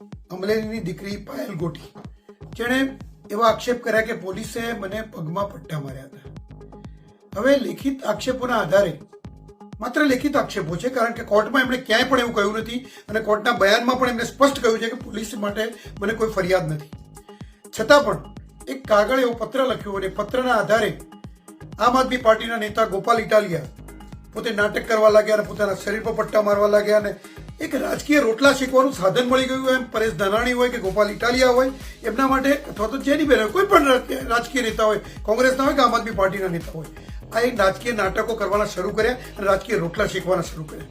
અમલેલીની દીકરી પાયલ ગોટી. જેણે એવા આક્ષેપ કર્યા કે પોલીસે મને પગમાં પટ્ટા માર્યા હતા. હવે લેખિત આક્ષેપોના આધારે, માત્ર લેખિત આક્ષેપો છે, કારણ કે કોર્ટમાં એમણે ક્યાંય પણ એવું કહ્યું નથી અને કોર્ટના બયાનમાં પણ એમણે સ્પષ્ટ કહ્યું છે કે પોલીસ માટે મને કોઈ ફરિયાદ નથી. છતાં પણ એક કાગળ એવો પત્ર લખ્યો અને પત્રના આધારે આમ આદમી પાર્ટીના નેતા ગોપાલ ઇટાલિયા પોતે નાટક કરવા લાગ્યા અને પોતાના શરીર પર પટ્ટા મારવા લાગ્યા અને એક રાજકીય રોટલા શેકવાનું સાધન મળી ગયું એમ પરેશ ધાનાણી હોય કે ગોપાલ ઇટાલિયા હોય, એમના માટે અથવા તો જેની બેન કોઈ પણ રાજકીય- નેતા હોય, કોંગ્રેસના હોય કે આમ આદમી પાર્ટીના નેતા હોય, આ એક રાજકીય નાટકો કરવાના શરૂ કર્યા અને રાજકીય રોટલા શેકવાના શરૂ કર્યા.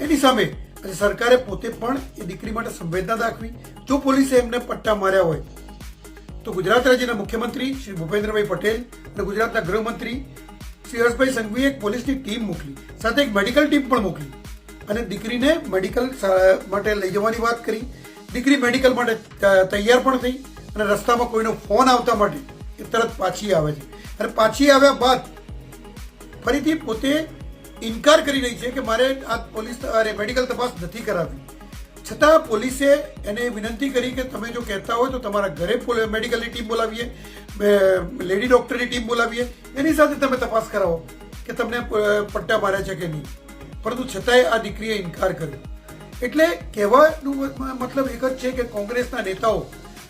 એની સામે આજે સરકારે પોતે પણ એ દીકરી માટે સંવેદના દાખવી. જો પોલીસે એમને પટ્ટા માર્યા હોય, તો ગુજરાત રાજ્યના મુખ્યમંત્રી શ્રી ભૂપેન્દ્રભાઈ પટેલ અને ગુજરાતના ગૃહમંત્રી શ્રી હર્ષભાઈ સંઘવીએ એક પોલીસની ટીમ મોકલી, સાથે એક મેડિકલ ટીમ પણ મોકલી. અને દીકરીને મેડિકલ માટે લઈ જવાની વાત કરી. દીકરી મેડિકલ માટે તૈયાર પણ થઈ અને રસ્તામાં કોઈનો ફોન આવતા માટે એ તરત પાછી આવે છે. અને પાછી આવ્યા બાદ ફરીથી પોતે ઇનકાર કરી રહી છે કે મારે આ પોલીસ, અરે મેડિકલ તપાસ નથી કરાવી. છતાં પોલીસે એને વિનંતી કરી કે તમે જો કહેતા હોય તો તમારા ઘરે મેડિકલની ટીમ બોલાવીએ લેડી ડોક્ટરની ટીમ બોલાવીએ. એની સાથે તમે તપાસ કરાવો કે તમને પટ્ટા માર્યા છે કે નહીં. પરંતુ છતાંય આ દીકરીએ ઇનકાર કર્યો. એટલે કહેવાનું મતલબ એક જ છે કે કોંગ્રેસના નેતાઓ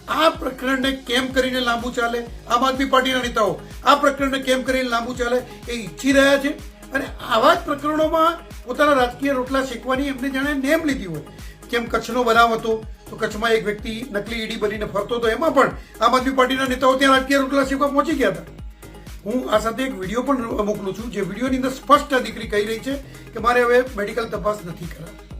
આ પ્રકરણને કેમ કરીને લાંબુ ચાલે? આમ આદમી પાર્ટીના નેતાઓ આ પ્રકરણને કેમ કરીને લાંબુ ચાલે એ ઈચ્છી રહ્યા છે? અને આવા જ પ્રકરણોમાં પોતાના રાજકીય રોટલા શેકવાની એમને જાણે નેમ લીધી હોય. કેમ કચ્છનો બનાવ હતો? તો કચ્છમાં એક વ્યક્તિ નકલી ઈડી બનીને ફરતો હતો. એમાં પણ આમ આદમી પાર્ટીના નેતાઓ ત્યાં રાજકીય રોટલા શેકવા પહોંચી ગયા હતા. હું આ સાથે એક વીડિયો પણ મોકલું છું, જે વિડીયોની અંદર સ્પષ્ટ દીકરી કહી રહી છે કે મારે હવે મેડિકલ તપાસ નથી કરાવી